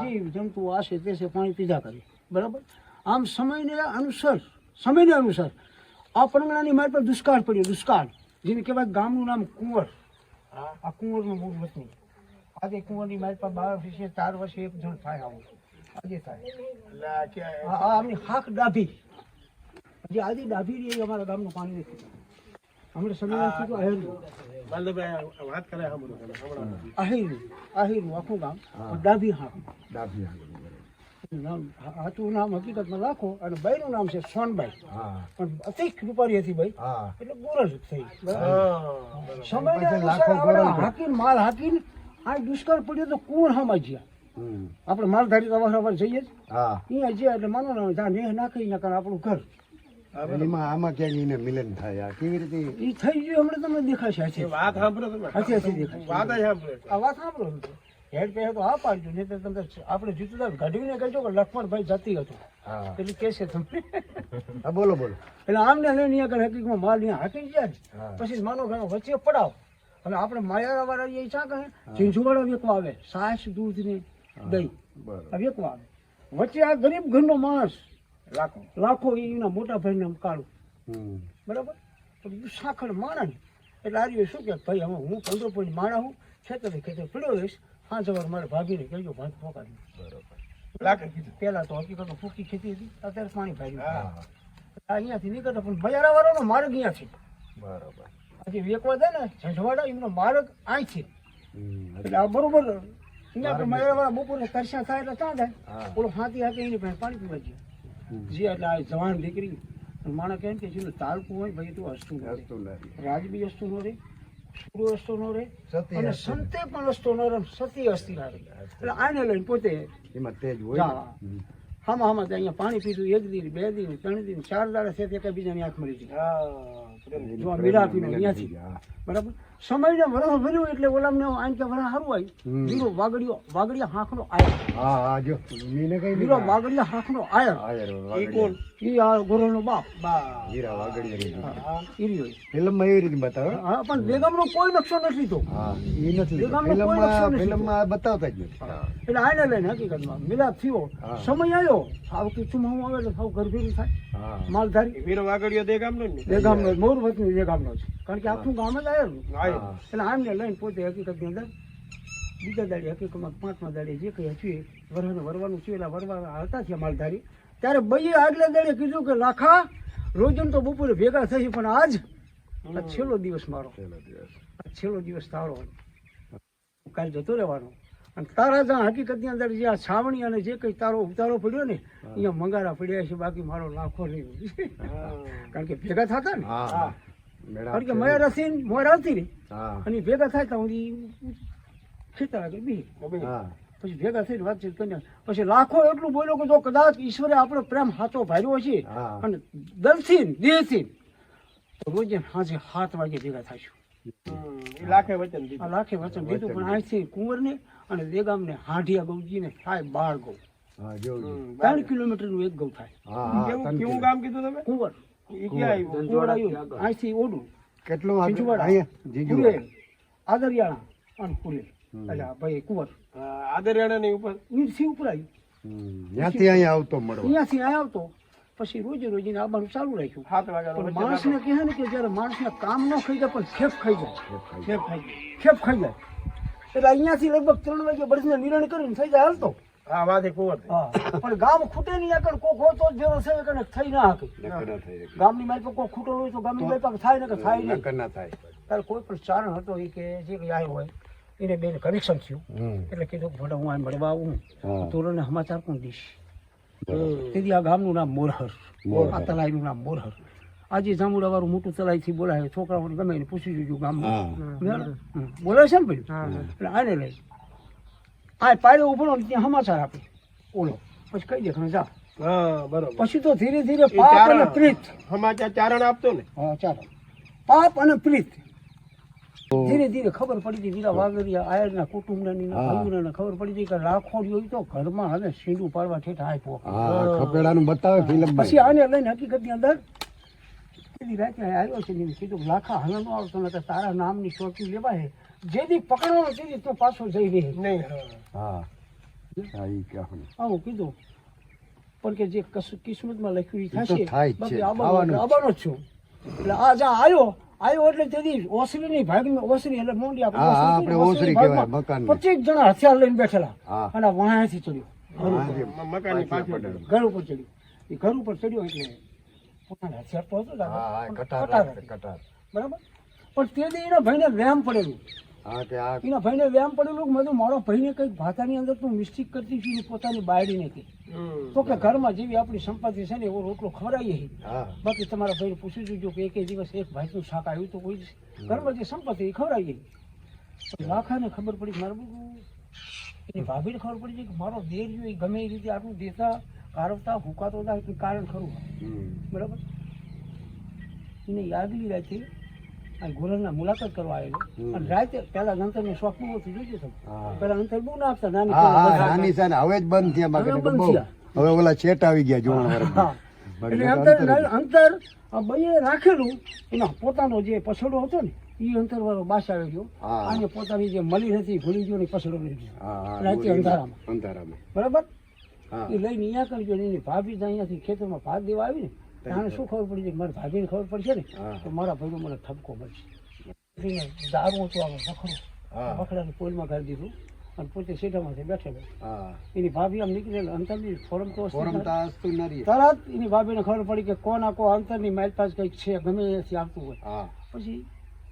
જીવ જંતુ આશે તે છે પાણી પીધા કરે. બરાબર? આમ સમયને અનુસાર સમયને અનુસાર. આ પરંગણાની મારી પર દુષ્કાળ પડ્યો દુષ્કાળ. જેને કહેવાય ગામનું નામ કુંવર. આ કુંવરનું મૂળ વતની. આજે કુંવરની મારી પર બાર વર્ષે ચાર વર્ષે એક જણ થાય આવું. આજે થાય. આમની હાક ડાભી. જે આજે ડાભી રહી અમારા ગામનું પાણી નથી. હમણાં સમય કીધું આહેરું વાત કરે સાંભળો હમણાં આહેરું આહેરું આખું ગામ ડાભી હાક ડાભી નામ હાચું નામ હકીકતમાં રાખો અને બાઈનું નામ છે સોનબાઈ પણ અતિ રૂપારી હતી બાઈ હા એટલે ગોરજ થઈ સમય. હાકીને માલ હાકીન આ દુષ્કાળ પડ્યો તો કોણ હામાં જ્યાં? આપણે માલધારી તો અવારનવાર જઈએ જ. હા. અહીંયા જ્યાં એટલે માનો ને ત્યાં નેહ નાખી નાખે આપણું ઘર. એમાં આમાં ક્યાંક એને મિલન થાય આ કેવી રીતે? એ થઈ ગયું હમણાં તમને દેખાશે હાથે વાત સાંભળો તમે. હાથે હાથે દેખાશે. વાત જ સાંભળો. આ વાત સાંભળો હેડ પહેલા તો આ પાડજો નહીં તો તમે આપણે જુતું ઘડીને કહેજો કે લક્ષ્મણભાઈ જતી હતો. હા. એટલે હા બોલો બોલો. એટલે આમને લઈને આગળ હકીકતમાં માલ ત્યાં હાકી જાય પછી માનો ઘણો વચ્ચે પડાવ. અને આપણે માયારા વાળા એ ચા કહે? ચીંચુવાળા વેકવા આવે. સાસ દૂધ ને દહીં. આ વેકવા આવે. વચ્ચે આ ગરીબ ઘરનો માણસ લાખો લાખો એના મોટા ભાઈને કાઢું કાળું. બરાબર? બીજું સાખર માણા ને એટલે આર્યો શું કે ભાઈ હવે હું પંદર પોઈન્ટ માણા હું ખેતરે ખેતર પડ્યો રહીશ હા સવાર મારે ભાભીને કહેજો ભાત ફોકાડી બરાબર. કીધું. પહેલા તો હકીકત ફૂકી ખેતી હતી અત્યારે પાણી ભાગ્યું અહીંયાથી નીકળતા પણ બજારા વાળાનો માર્ગ અહીંયા છે બરોબર. પછી વેકવા દે ને ઝંઝવાડા એમનો માર્ગ અહીં છે એટલે આ બરોબર. અહીંયા માયાવાળા બપોરે તરસ્યા થાય એટલે ક્યાં જાય. હા. ઓલો હાથી હાથી એની પાસે પાણી પીવા જાય. જે એટલે આ જવાન દીકરી માણસ કેમ કે જેનું તાલકું હોય ભાઈ તું હસતું હસતું. રાજબી હસતું ન રહે. સૂર્ય હસતો ન રહે અને સંતે પણ હસતો ન રહે સતી હસતી ના રહે એટલે આને લઈને પોતે એમાં તેજ હોય હમ. હમ. અહીંયા પાણી પીધું એક દિન બે દિન ત્રણ દિન ચાર દાડા છે તે બીજાની આંખ મળી જાય હા જો મીરા પીને અહીંયાથી. બરાબર? સમયને વરસ ભર્યું એટલે ઓલામને આમ કે વરસ સારું આવી બીરો વાગડિયો વાગડિયા હાંખનો આયર. હા હા જો. મીને કઈ વીરો વાગડિયા હાંખનો આયર. આયર ઈ કોણ? ઈ આ ગોરલનો બાપ. બા હીરા વાગડિયાની હા ઈ રહ્યો ફિલ્મ એવી રીતે બતાવે હા. પણ બેગમનો કોઈ નકશો નથી તો. હા ઈ નથી એ ગામનો કોઈ નથી. ફિલ્મમાં બતાવતા જ નથી. એટલે આને લઈને હકીકતમાં. મિલાપ થયો. સમય આવ્યો સાવ હું આવે એટલે સાવ ગરભેરું થાય. હા. માલધારી. વીરો વાગડિયો દે ગામનો જ ને? એ ગામનો જ, મોર વતની ગામનો છે કારણ કે આખું ગામ જ આવેલું. એટલે આમને લઈને પોતે હકીકતની અંદર બીજા દાડે હકીકતમાં પાંચમા દાડે જે કંઈ હતું વરસાદ વરવાનું છે એટલે વરવા આવતા છે માલધારી. ત્યારે બઈએ આગલા દાડે કીધું કે લાખા રોજન તો બપોરે ભેગા થઈ પણ આજ આ છેલ્લો દિવસ મારો. છેલ્લો દિવસ. આ છેલ્લો દિવસ તારો કાલ જતો રહેવાનો. અને તારા જ્યાં હકીકતની અંદર જે આ છાવણી અને જે કંઈ તારો ઉતારો પડ્યો ને અહીંયા મંગારા પડ્યા છે બાકી મારો લાખો નહીં કારણ કે ભેગા થતા ને? હા. કારણ કે મેં રસી મોર આવતી રહી. અને ભેગા થાય તો હું ખેતર આગળ બી હા. પછી ભેગા થઈને વાતચીત કરીને પછી લાખો એટલું બોલ્યો કે જો કદાચ ઈશ્વરે આપણો પ્રેમ હાથો ભાર્યો છે અને દલથી ને દેહથી રોજ સાંજે સાત વાગે ભેગા થાશું. લાખે વચન દીધું. લાખે વચન દીધું પણ અહીંથી કુંવરને અને દેગામને હાંઢિયા ગૌજીને થાય બાર ગૌ. ત્રણ કિલોમીટરનું એક ગૌ થાય. હા હા કેવું તન કેવું કિલો. ગામ કીધું તમે? કુંવર. અહીંથી ઓડું કેટલું આદરિયાણા અને એટલે ભાઈ કુંવર. હા, આદરિયાણાની ઉપર? અહીંથી ઉપર ત્યાંથી અહીંયા આવતો મળવા. અહીંયાથી અહીંયા આવતો પછી રોજે રોજીને આવવાનું ચાલુ રાખ્યું. સાત માણસને કહે ને કે જ્યારે માણસને કામ ન ખાઈ જાય પણ ખેપ ખાઈ જાય. ખેપ ખાઈ જાય. ખેપ ખાઈ જાય. એટલે અહીંયાથી લગભગ ત્રણ વાગે બળસને નિર્ણય કરીને થઈ જાય હાલતો હા વાથી કુંવર. પણ ગામ ખૂટે નહીં આગળ કોક હોય તો જ ભેરો છે કે થઈ ના થાય ગામની મારી કોઈ ખૂટો હોય તો ગામની મારી પાસે થાય ને કે થાય નહીં. ના થાય. તારે કોઈ પણ ચારણ હતો એ કે જે કઈ આવ્યો હોય એને બેન કનેક્શન થયું. એટલે કીધું કે ભલે હું આ મળવા આવું. હા. તોરણને સમાચાર કોણ દઈશ. તેથી આ ગામનું નામ મોરહર. આ તલાઈનું નામ મોરહર. આજે જામુડા વાળું મોટું તલાઈથી બોલાય છોકરાઓને ગમે એને પૂછી જોજો ગામમાં. બોલાવે બોલાય છે ને ભાઈ એટલે આને લઈ. આ પાડે ઊભો ને ત્યાં સમાચાર આપે. ઓલો પછી કઈ દેખાણ જા. હા બરોબર. પછી તો ધીરે ધીરે પાપ અને પ્રીત. સમાચાર ચારણ આપતો ને? હા ચારણ પાપ અને પ્રીત. ધીરે ધીરે ખબર પડી હતી વીરા વાગરિયા આયરના કુટુંબની. ભાઈઓને ખબર પડી હતી કે લાખો રહ્યો તો ઘરમાં હવે સીંડું પાડવા ઠેઠ આપ્યો હા ખપેડાનું બતાવે ફિલ્મ પછી આને લઈને હકીકતની અંદર રાતે આવ્યો છે કીધું લાખા હલનો આવતો નકર તારા નામની ચોકી લેવાય. જે દી પકડવાનો તે તું પાછો જઈ રહી. નહીં હા. હા. ઈ કહું આવું કીધું. પણ કે જે કશું કિસ્મતમાં લખ્યું એ એ થશે. બાકી આવવાનો આવવાનો છું. એટલે આ જા આવ્યો આવ્યો એટલે તેથી ઓસરી ની ભાગમાં ઓસરી એટલે મોંડી આપણે ઓસરી કહેવાય, મકાન પચીસ જણા હથિયાર લઈને બેઠેલા. હા. અને વાંથી ચડ્યો. મકાનની પાછળ ઘર ઉપર ચડ્યો. એ ઘર ઉપર ચડ્યો એટલે પોતાના હથિયાર તો હતો. કટાર બરાબર? પણ તે દી એના ભાઈને વ્યાયામ પડેલું. હા કે આ એના ભાઈને વ્યાયામ પડેલું કે મેં તો મારો ભાઈને કંઈક ભાતાની અંદર તું મિસ્ટેક કરતી હતી પોતાની બાયડીને કે તો કે ઘરમાં જેવી આપણી સંપત્તિ છે ને એવો રોટલો ખવડાવીએ હા. બાકી તમારા ભાઈને પૂછી જોજો કે એકે દિવસ એક ભાઈનું શાક આવ્યું તો કોઈ ઘરમાં જે સંપત્તિ એ ખવડાવીએ લાખાને ખબર પડી મારે બધું એની ભાભીને ખબર પડી છે કે મારો દેર જો એ ગમે એ રીતે આપણું દેતા કારવતા હુકાતો હતા કારણ ખરું. બરાબર? એને આગલી રાતે આ ગોરલના મુલાકાત કરવા આવેલો. અને રાતે પેલા અંતરનો શોખ બહુ હતો જોજો તમે પેલા અંતર બહુ ના આપતા નાની નાની છે હવે જ બંધ થયા હવે ઓલા ચેટ આવી ગયા જોવાના અંતર બઈએ રાખેલું એના પોતાનો જે પછડો હતો ને એ અંતર વાળો બાસ આવી ગયો. અને પોતાની જે મળી નથી ભૂલી ગયો ને પછડો લઈ ગયો. રાતે અંધારામાં. અંધારામાં. બરાબર? એ લઈને અહીંયા કરજો ને એની ભાભી અહીંયાથી ખેતરમાં ભાત દેવા આવી ને તાણે શું ખબર પડી છે કે મારી ભાભીને ખબર પડશે ને તો મારા ભાઈનો મને ઠપકો મળશે. દારૂ હતું આમાં વખડું. વખડાને પોલમાં ગાળી દીધું. અને પોતે સીટામાંથી બેઠેલો એની ભાભી આમ નીકળેલ અંતરની ફોરમ તો તરત એની ભાભીને ખબર પડી કે કોણ આ કો અંતરની મારી પાસે કંઈક છે ગમે એથી આવતું હોય. પછી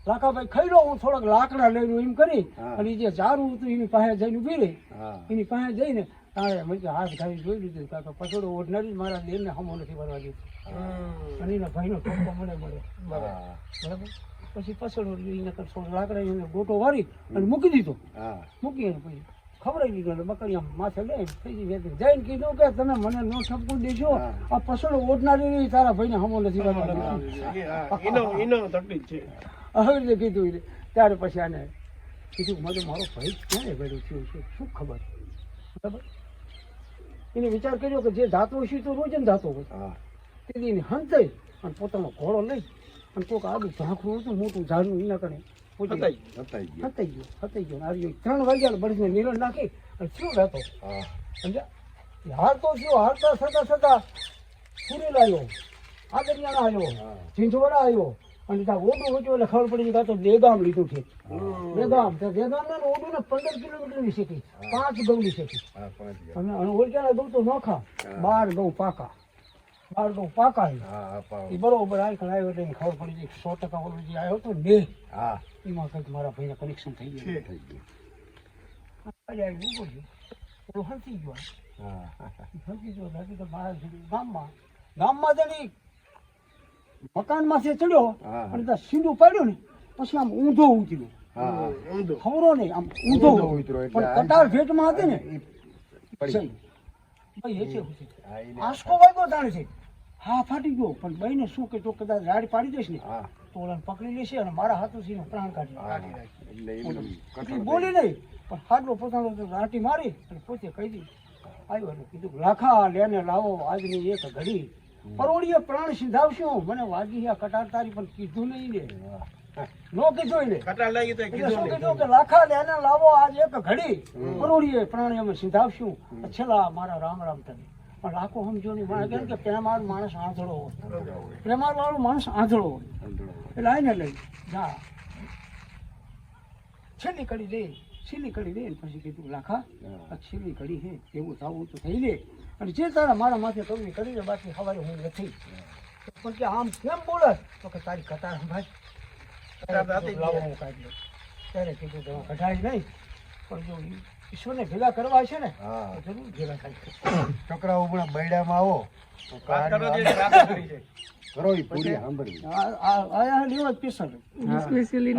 લાકાભાઈ ખાઈ લો હું થોડાક લાકડા લઈને એમ કરી અને જે ઝાડું હતું એની પાસે જઈને ઊભી રહી. એની પાસે જઈને તારે મેં કીધું હાથ ખાલી જોઈ લીધું તો પછોડો ઓઢનારી મારા દેરને હમો નથી ભરવા દીધું. અને એના ભાઈનો ટોપો મને મળે બરાબર. પછી પછોડો એને થોડો લાકડા એને ગોટો વાળી અને મૂકી દીધો. મૂકી એને પછી ખબર દીધો એટલે બકરી આમ માથે લે થઈ વેચી. જઈને કીધું કે તમે મને નો ઠપકું દેજો આ પછોડો ઓઢનારી તારા ભાઈને હમો નથી ભરવા દીધો. તકલીફ છે. આવી રીતે કીધું ત્યારે પછી આને કીધું મારો મારો ભાઈ ક્યારે ભર્યો થયું છે? શું ખબર? બરાબર? એને વિચાર કર્યો કે જે ધાતો હશે તો રોજ જ ધાતો હોય. તેથી એને હંતાઈ અને પોતાનો ઘોડો લઈ અને કોઈક આગળ ઝાંખું હતું મોટું ઝાડનું એના કરે હતાઈ. ગયો હતાઈ ગયો. આવી ગયો ત્રણ વાગ્યા બળદને નિરણ નાખી અને શું રહેતો સમજ્યા? હારતો થયો હારતા થતા થતા સુરેલ આવ્યો આગળિયાણા આવ્યો હા. ઝીંઝવાડા આવ્યો. અને ત્યાં ઓડું વચ્ચું એટલે ખબર પડી આ તો દેગામ લીધું છે. દેગામ તો દેગામ ને ઓડું ને પંદર કિલોમીટરની શેકી પાંચ શેકી હા પાંચ ગયા. અને અને ગૌ તો નોખા. બાર ગૌ પાકા. બાર ગૌ પાકા. એ બરોબર આખણ આવ્યો એટલે ખબર પડી કે સો ટકા ઓલું જે આવ્યો હતો ને હા. એમાં કંઈક મારા ભાઈને કનેક્શન થઈ ગયું. થઈ ગયું. ઓલો હલતી ગયો. હલતી ગયો તો મારા ગામમાં. ગામમાં તેની માં ચડ્યો અને ત્યાં સીંડું પાડ્યું ને પછી આમ ઊંધો ઉતર્યો. ખબરો નહીં આમ ઊંધો ઉતર્યો પણ કટાર ભેટમાં હતી ને. હા, વાગ્યો તાણે છે. હા ફાટી ગયો પણ ભાઈને શું કે તો કદાચ રાડ પાડી દઈશ ને હા. તો પકડી લેશે અને મારા હાથોથી એનો પ્રાણ કાઢી બોલી નહીં પણ હાડલો પોતાનો રાટી મારી અને પોતે કહી દીધું. આવ્યો એટલે કીધું લાખા લેને લાવો આજની એક ઘડી. પરોળીએ પ્રાણ સિંધાવશું. મને વાગી આ કટાર તારી પણ કીધું નહીં ને. નો કીધું ને કટાર લાગી તો કીધું કીધું કે લાખા લેને લાવો આજ એક ઘડી. પરોળીએ પ્રાણ અમે સિંધાવશું. છેલ્લા મારા રામ રામ તને. પણ લાખો સમજો નહીં. મને કેમ કે પ્રેમાળ માણસ આંધળો હોય. પ્રેમાળ વાળો માણસ આંધળો હોય. એટલે આઈને લઈ. જા. છેલ્લી કડી દે છેલ્લી કડી દે પછી કીધું લાખા છેલ્લી કડી હે. એવું થવું તો થઈ લે. અને જે તારા મારા માથે કરવી કરી બાકી સવારે હું નથી. પણ કે આમ કેમ બોલે? તો કે તારી લાવો હું કાઢી લઉં. ત્યારે કીધું તો કઢાય નહીં. પણ જો ઈશ્વરને ભેગા કરવા છે ને હા. જરૂર ભેગા થાય છોકરાઓ હમણાં બૈડામાં આવો તો વાત કરો કહાની જે રાતે કરી છે. પૂરી સાંભળવી આ- આ- આ લેવા જ પીસલ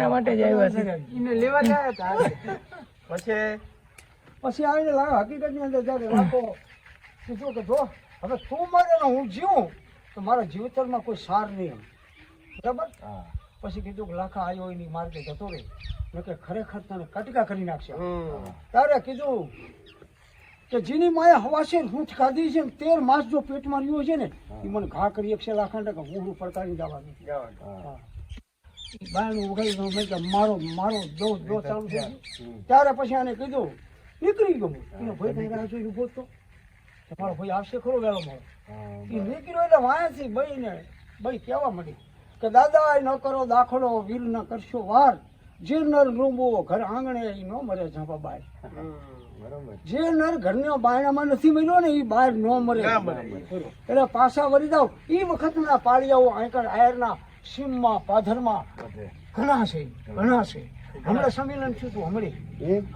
માટે જ આવ્યા છે. એને લેવા જ આવ્યા હતા પછી પછી આવીને લાવ હકીકતની અંદર જ્યારે કીધું કે જો હવે તું મારે ને હું જીવું તો મારા જીવતરમાં કોઈ સાર નહીં એમ. બરાબર? પછી કીધું કે લાખા આવ્યો એની માર્ગે જતો રહે. મેં કે ખરેખર તને કટકા કરી નાખશે. ત્યારે કીધું કે જેની માએ હવાશે રૂંઠ ખાધી છે ને તેર માસ જો પેટમાં રહ્યો છે ને એ મને ઘા કરી એકશે લાખાંડે કે હું હું પડકારી જવાનું બાયણું ઉગાડી દઉં મેં કે મારો મારો દો દો ચાલુ છે. ત્યારે પછી આને કીધું નીકળી ગયો એનો ભાઈ કઈ રાહ જોઈને ઊભો તો. તમારો ભાઈ આવશે ખરો વેલો મળે એ નીકળ્યો એટલે વાંચી બહીને ભાઈ કહેવા મળી કે દાદા ન કરો દાખલો વીર ન કરશો વાર. જે નર રૂંબો ઘર આંગણે એ ન મરે ઝાંપા બાય જે નર ઘરના બાયણામાં નથી મળ્યો ને એ બહાર ન મરે. એટલે પાછા વળી જાવ એ વખતના પાળિયાઓ આંકર આયરના સીમમાં પાધરમાં. ઘણા છે ઘણા છે. હમણાં સંમેલન થયું હતું હમણે?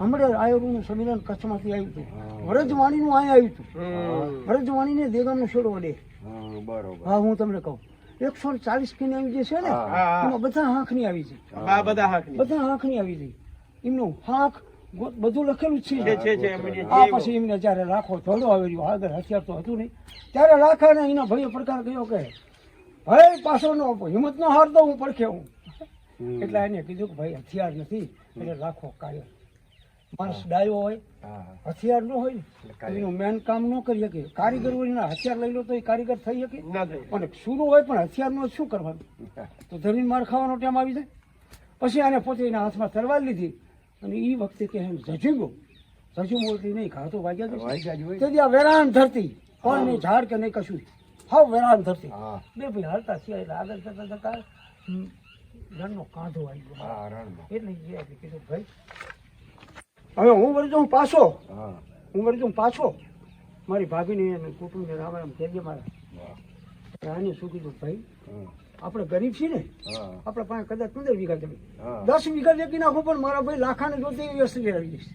હમણાં આયુર્વેદનું સંમેલન કચ્છમાંથી આવ્યું હતું. વરજવાણીનું અહીંયા આવ્યું હતું. વરજવાણીને દેગામનો છોડો વડે. હા, બરોબર. હા હું તમને કહું. એકસો ચાલીસ કિનાની જે છે ને. એમાં બધા હાંખની આવી છે. બધા હાંખની આવી છે. એમનું હાંખ બધું લખેલું છે. છે છે છે એમની આ પછી એમને જયારે રાખો થોડો આવી આગળ હથિયાર તો હતું નહીં. ત્યારે રાખા ને એના ભાઈએ પ્રકાર કયો કે ભાઈ પાછો નો હિંમત નો હારતો હું પડખે હું. એટલે એને કીધું કે ભાઈ હથિયાર નથી એટલે રાખો કાયર માણસ ડાયો હોય હથિયાર ન હોય ને એનું મેન કામ ન કરી શકે. કારીગર હોય હથિયાર લઈ લો તો એ કારીગર થઈ શકે. પણ. અને શુરુ હોય પણ હથિયારનો શું કરવાનું? તો જમીન માર ખાવાનો ટાઈમ આવી જાય. પછી આને પોતે એના હાથમાં તરવાર લીધી અને એ વખતે કે એમ જજુમો જજુમો એટલે નહીં ઘા તો વાગ્યા. તેથી આ વેરાન ધરતી પણ નહીં ઝાડ કે નહીં કશું. હાવ વેરાન ધરતી. બે ભાઈ હાલતા છીએ એટલે આગળ જતા જતા રણનો કાંધો આવી ગયો હા રણમાં. એટલે એ કીધું ભાઈ હવે હું વળી જાઉં પાછો? હું. વળી જાઉં પાછો? મારી ભાભીને અને કુટુંબને રામ રામ કહેજે મારા. રાણી શું કીધું ભાઈ આપણે ગરીબ છીએ ને આપણે પાસે કદાચ પંદર વીઘા જમીન. દસ વીઘા વેચી નાખું પણ મારા ભાઈ લાખાને જોતી વ્યસ્ત આવી જઈશ.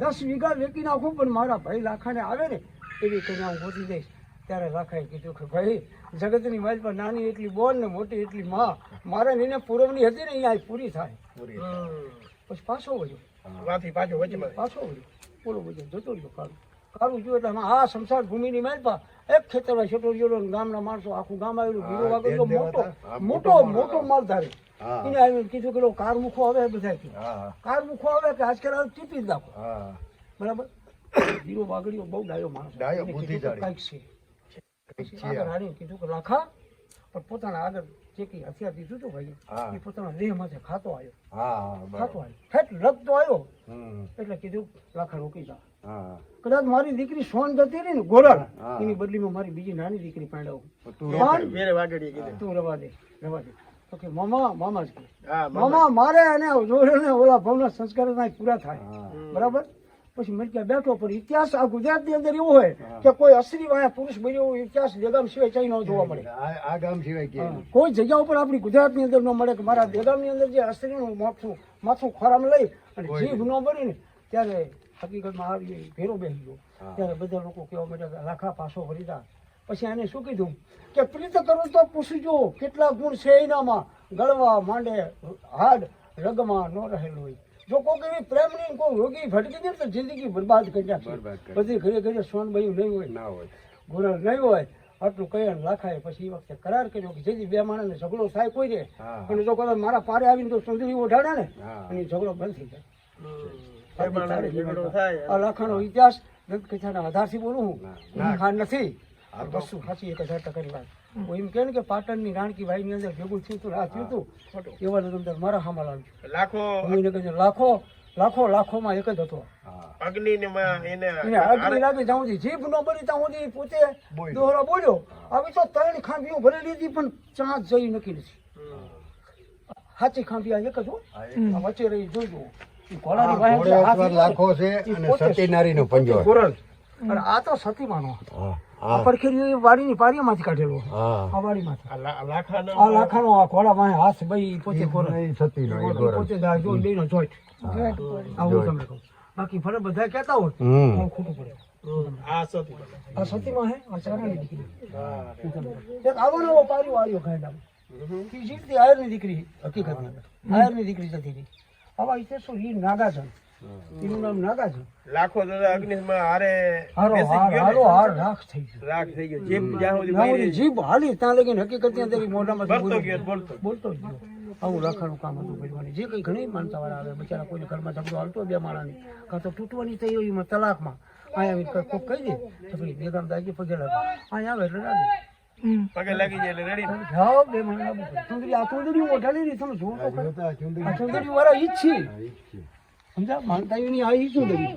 દસ વીઘા વેચી નાખું પણ મારા ભાઈ લાખાને આવે ને એવી કરીને હું પહોંચી જઈશ. ત્યારે લાખાએ કીધું કે ભાઈ જગતની માલ પર નાની એટલી બોલ ને મોટી એટલી માં. મારે એને પૂરવની હતી ને અહીંયા પૂરી થાય. પછી પાછો વળ્યો. વાથી પાછો વચમાં. પાછો વળ્યો. પૂરો બોલો જતો રહ્યો કાળું. કાળું જોયું એટલે આ સંસાર ભૂમિની માલ પર એક ખેતરમાં છોટો ને ગામના માણસો આખું ગામ આવેલું. ભીરો વાગેલો મોટો મોટો મોટો મોટો માલ. માલધારી એને આવીને કીધું કે કાર મૂકો આવે બધા કાર મૂકો આવે કે આજકાલ આ ટીપી જ નાખો. બરાબર? હીરો વાગડીઓ બહુ ડાયો માણસ. કંઈક છે. આગળ આ. કીધું કે લાખા પણ પોતાના આગળ જે કંઈ હથિયાર દીધું હતું ભાઈ એ પોતાના દેહમાંથી ખાતો આવ્યો. હા હા ખાતો આવ્યો. ફેટ લગતો આવ્યો. એટલે કીધું લાખા રોકી જા. કદાચ મારી દીકરી સોન જતી રહી ને ગોરળ એની એની બદલીમાં મારી બીજી નાની દીકરી પાડ્યો તું રવા દે રવા દે. તો મામા મામા જ મામા. મામા મારે અને ઓલા ભાવના સંસ્કાર પૂરા થાય. બરાબર? પછી મેં ત્યાં બેઠો પણ ઇતિહાસ આ ગુજરાતની અંદર એવો હોય કે કોઈ અસરી વાયા પુરુષ બન્યો એવો ઇતિહાસ દેગામ સિવાય ક્યાંય ન જોવા મળે. આ ગામ સિવાય કે કોઈ જગ્યા ઉપર આપણી ગુજરાતની અંદર ન મળે કે મારા દેગામની અંદર જે અસ્ત્રીનું માથું માથું ખોરામ લઈ અને જીભ ન બની ત્યારે હકીકતમાં આવી ભેરો બેસી ગયો. ત્યારે બધા લોકો કહેવા માટે લાખા પાછો વળીદા પછી એને શું કીધું? કે પ્રીત કરું તો પૂછજો કેટલા ગુણ છે એનામાં? ગળવા માંડે હાડ રગમાં ન રહેલું હોય. જો કોઈ એવી પ્રેમની કોઈ રોગી ભટકી જાય તો જિંદગી બરબાદ કરી નાખે. પછી ઘરે ઘરે સોન ભાઈ નહીં હોય ના હોય. ગોરલ નહીં હોય આટલું કહે ને લાખાએ પછી એ વખતે કરાર કર્યો કે જેથી બે માણસને ઝઘડો થાય કોઈ રે અને જો કદાચ મારા પારે આવીને તો સુંદરી ઓઢાડે ને. અને ઝઘડો બંધ થઈ જાય. આ લખાણો ઇતિહાસ દંતકથાના આધારથી બોલું હું. ના. ખાન નથી. વસ્તુ સાચી એક હજાર ટકાની વાત. હું એમ કહે ને કે પાટણની રાણકી ભાઈની અંદર ભેગું થયું હતું આ થયું હતું એવા અંદર મારા હામાં લાવ્યું. લાખો એને કહે લાખો લાખો લાખોમાં એક જ હતો. લાગે જીભ ન બની ત્યાં સુધી પોતે બોલ્યો. બોલ્યો. આવી તો ત્રણ ખાંભીઓ ભરી લીધી પણ ચાંચ જઈ નક્કી નથી. સાચી ખાંભી આ એક જ હો. આ વચ્ચે રહી જોજો ઘોડાની લાખો છે અને પોતે સતીનારીનો પંજો. અને આ તો સતીમાનો હા. આ હા પરખેરી એ વાડીની પારીમાંથી કાઢેલો આ વાડીમાંથી. આ લાખાનો આ ઘોડા વાહે હાથ ભાઈ પોતે જો લઈને આવું. કહું. બાકી ભલે બધા કહેતા હોય ખોટું પડે. આ સતી આ સતીમાં હે? આ ચારાની દીકરી. એક આવો નવો પાર્યો આવ્યો ગાંડામાં જીતતી આયરની દીકરી હકીકતમાં. આયરની દીકરી જતી એનું નામ નાગાજન લાખો દાદા અગ્નિમાં હારે હારો બેસી હાર ગયો હારો હાર રાખ થઈ ગયો. રાખ થઈ ગયો. જીભ જ્યાં સુધી ના જીભ હાલી ત્યાં લગીને હકીકત બોલતો ગયો બોલતો બોલતો ગયો. આવું રાખવાનું કામ હતું ભજવાની. જે કંઈ ઘણી માનતા વાળા આવે બચારા કોઈને ઘરમાં ઝઘડો હાલતો બે માણાની કાં તો તૂટવાની તૈયારીમાં તલાકમાં. અહીંયા આવીને કોક કહી દે તો ભાઈ બેગામ દાજી પગે લાગે. અહીંયા આવે એટલે લાગે. પગે લાગી જાય એટલે રેડી જાઓ બે મહિના. ચુંદડી આ ચુંદડી ઓઢાડી રહી. તમે. જોતા ચુંદડી આ ચુંદડી. વાળા ઈ જ છે હા, ઈ જ છે. સમજા? માનતાઓની આ ઈ શું બધી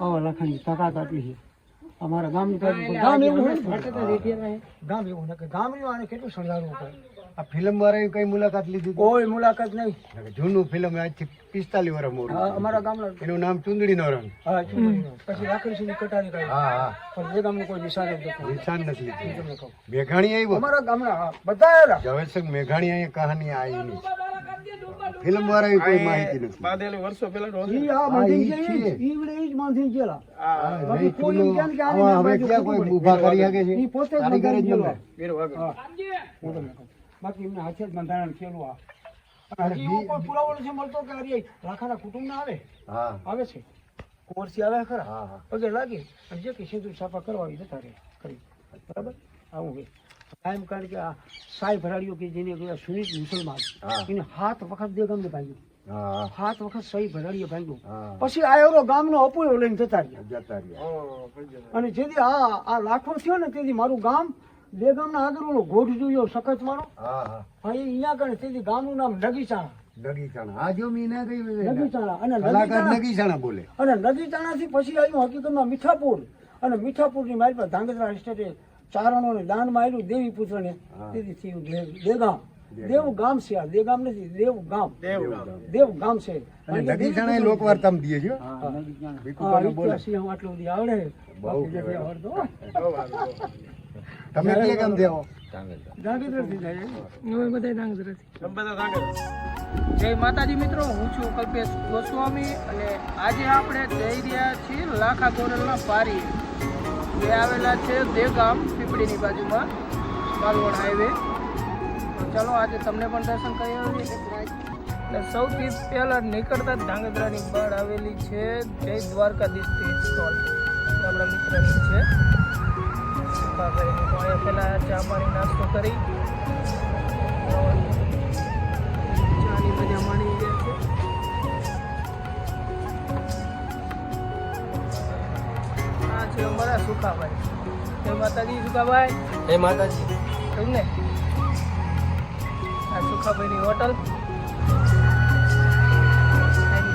આવા લાખાની તાકાત આપી છે. અમારા ગામ ગામ એવું હોય ગામ એવું ને ગામનું આને કેટલું શણગારવું પડે આ ફિલ્મ વાળા કઈ મુલાકાત લીધી કોઈ મુલાકાત નહીં. જૂનું ફિલ્મ આજથી પિસ્તાલીસ વર્ષ મોડું. અમારા ગામના એનું નામ ચુંદડીનો રંગ. હા. પછી રાખડી સુધી કટારી કાઢી. હા હા. પણ એ ગામનું કોઈ નિશાન નથી. નિશાન નથી લીધું. મેઘાણી આવ્યો? અમારા ગામના બધા આવેલા ઝવેરસિંહ મેઘાણી અહીંયા કહાની આવી ફિલ્મ વાળાએ કોઈ માહિતી નથી. બાંધેલું વર્ષો પહેલા ઈ આ ગયા છે. ઈ વડે ઈ જ. બાકી કોઈ એમ કે આ હવે ક્યાં કોઈ. ઊભા કરી શકે છે? ઈ પોતે જ હું. તમને કહું. બાકી એમને હાથે જ બંધારણ થયેલું આ. પુરાવો છે મળતો કે અરે રાખા કુટુંબ ના આવે? હા. આવે છે? કુંવરસી આવે ખરા? હા હા. પગે લાગે. અને જે કે સિંદૂર સાફા કરવા હોય જતા રહે. કરી. બરાબર? આવું હોય. કાયમ કારણ કે સાઈ ભરાડીઓ કે જેને સુનિત સુનીત મુસલમાન એને હાથ વખત દેગમને ભાંગ્યું. હા. હાથ વખત સહી ભરાડીએ ભાંગ્યું. પછી આયો ગામનો અપૂર્વ લઈને જતા રહ્યા. અને જેથી આ આ લાખો થયો ને તેથી મારું ગામ બે ગામના આગળ ઓલો ગોઢ જોયો સખત મારો. હા અહીંયા આગળ તેથી ગામનું નામ નગીચાણા. અને નગીચાણા થી બોલે. અને પછી આવ્યું હકીકતમાં મીઠાપુર. અને મીઠાપુરની મારી પાસે ધાંગધ્રા એસ્ટેટે ચારણોને દાનમાં આવ્યું દેવી પુત્રને. તેથી થયું દેવ દેગામ દેવ ગામ છે આ. દેગામ નથી દેવ ગામ દેવ ગામ છે. અને નગીચાણા એ લોકવાર્તામાં દીએ છે હા. બોલે. આટલું આવડે. બાકી તમે ગામ દેવો જય માતાજી મિત્રો હું છું કલ્પેશ ગોસ્વામી અને આજે આપણે જઈ રહ્યા છીએ લાખા ગોરલના પારી. જે આવેલા છે દેગામ પીપળીની બાજુમાં માલવણ હાઈવે ચાલો આજે તમને પણ દર્શન કરી આવીએ. સૌથી પહેલાં નીકળતા જ ધાંગધ્રાની બહાર આવેલી છે જય દ્વારકાધીશ ટી સ્ટોલ આપણા મિત્રની છે. પહેલાં ચા પાણી નાસ્તો કરી. અમારા સુખાભાઈ. જય માતાજી સુખાભાઈ? જય માતાજી. કહ્યું ને આ સુખાભાઈની હોટલ.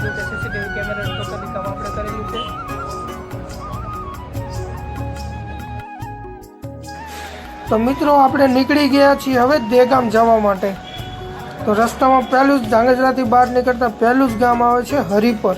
સીસીટીવી કેમેરા ટોટલી કામ આપણે કરેલું છે. તો મિત્રો આપણે નીકળી ગયા છીએ હવે દેગામ જવા માટે. તો રસ્તામાં પહેલું જ ધાંગધ્રાથી બહાર નીકળતા પહેલું જ ગામ આવે છે હરિપર.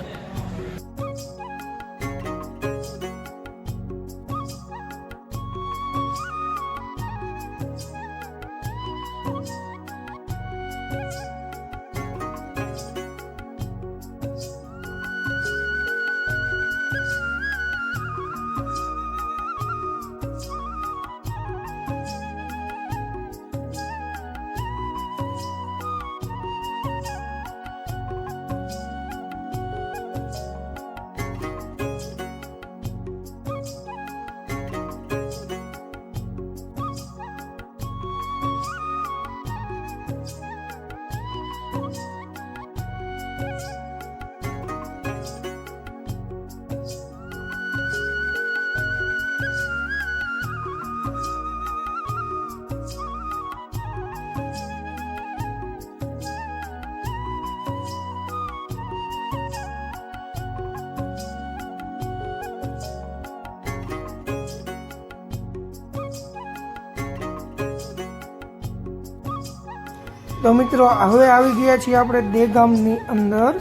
તો મિત્રો, હવે આવી ગયા છીએ આપણે દેગામની અંદર.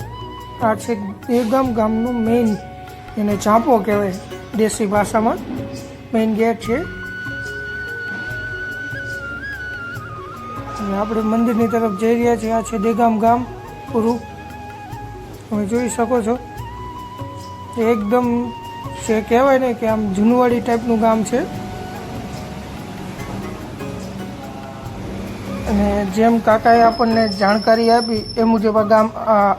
આ છે દેગામ ગામનું મેઇન એને ચાંપો કહેવાય દેશી ભાષામાં. મેઇન ગેટ છે. અને આપણે મંદિરની તરફ જઈ રહ્યા છીએ. આ છે દેગામ ગામ પૂરું તમે જોઈ શકો છો. એકદમ છે કહેવાય ને કે આમ જૂનવાડી ટાઈપનું ગામ છે. અને જેમ કાકાએ આપણને જાણકારી આપી, એ મુજબ આ ગામ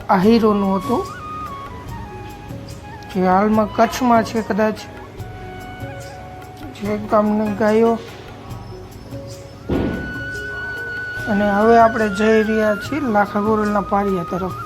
આહીરોનું હતું. જે હાલમાં કચ્છમાં છે કદાચ. જે ગામની ગાયો. અને હવે આપણે જઈ રહ્યા છીએ લાખા ગોરલના પારિયા તરફ.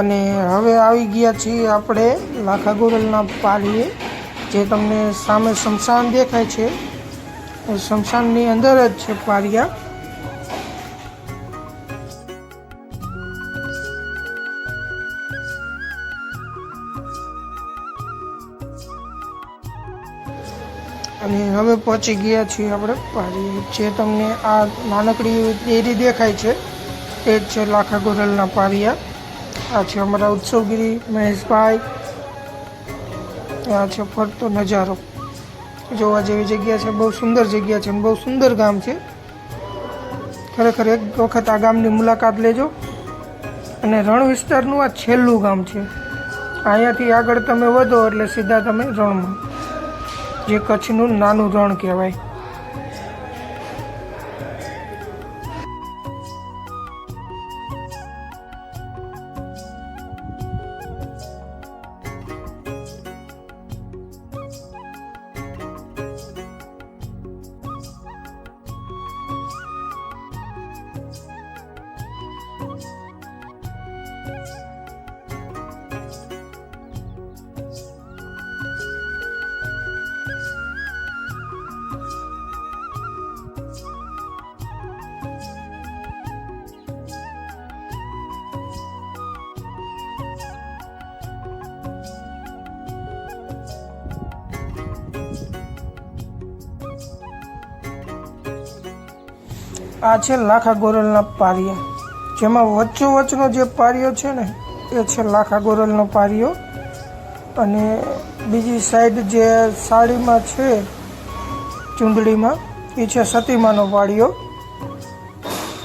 અને હવે આવી ગયા છીએ આપણે લાખા ગોરલના પાલીએ, જે તમને સામે શમશાન દેખાય છે. શમશાનની અંદર જ છે પારિયા અને હવે પહોંચી ગયા છીએ આપણે પારી જે તમને આ નાનકડી ડેરી દેખાય છે, એ જ છે લાખા ગોરલના પારિયા આ છે અમારા ઉત્સવગીરી મહેશભાઈ. આ છે ફરતો નજારો. જોવા જેવી જગ્યા છે, બહુ સુંદર જગ્યા છે બહુ સુંદર ગામ છે. ખરેખર એક વખત આ ગામની મુલાકાત લેજો. અને રણ વિસ્તારનું આ છેલ્લું ગામ છે. અહીંયાથી આગળ તમે વધો એટલે સીધા તમે રણમાં. જે કચ્છનું નાનું રણ કહેવાય. આ છે લાખા ગોરલના પારિયા. જેમાં વચ્ચો વચ્ચનો જે પારિયો છે ને, એ છે લાખા ગોરલનો પારિયો. અને બીજી સાઈડ જે સાડીમાં છે, ચૂંદડીમાં, એ છે સતીમાનો પાળિયો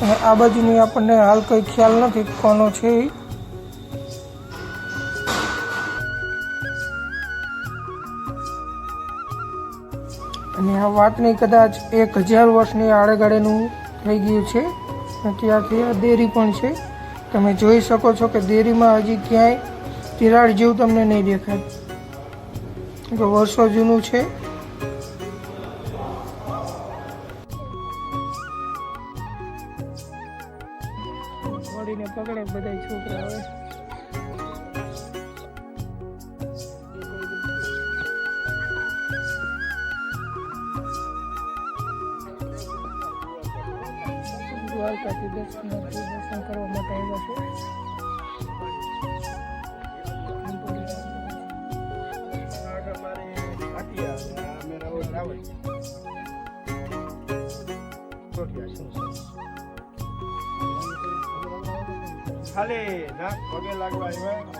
અને આ બાજુની આપણને હાલ કંઈ ખ્યાલ નથી કોનો છે એ અને આ વાતની કદાચ એક હજાર વર્ષની આડેગાળેનું થઈ ગયું છે. ત્યાંથી આ દેરી પણ છે. તમે જોઈ શકો છો કે દેરીમાં હજી ક્યાંય તિરાડ જેવું તમને નહીં દેખાય. તો વર્ષો જૂનું છે. વળીને પકડે બધા છોકરા હવે પગે લાગવા આવ્યા.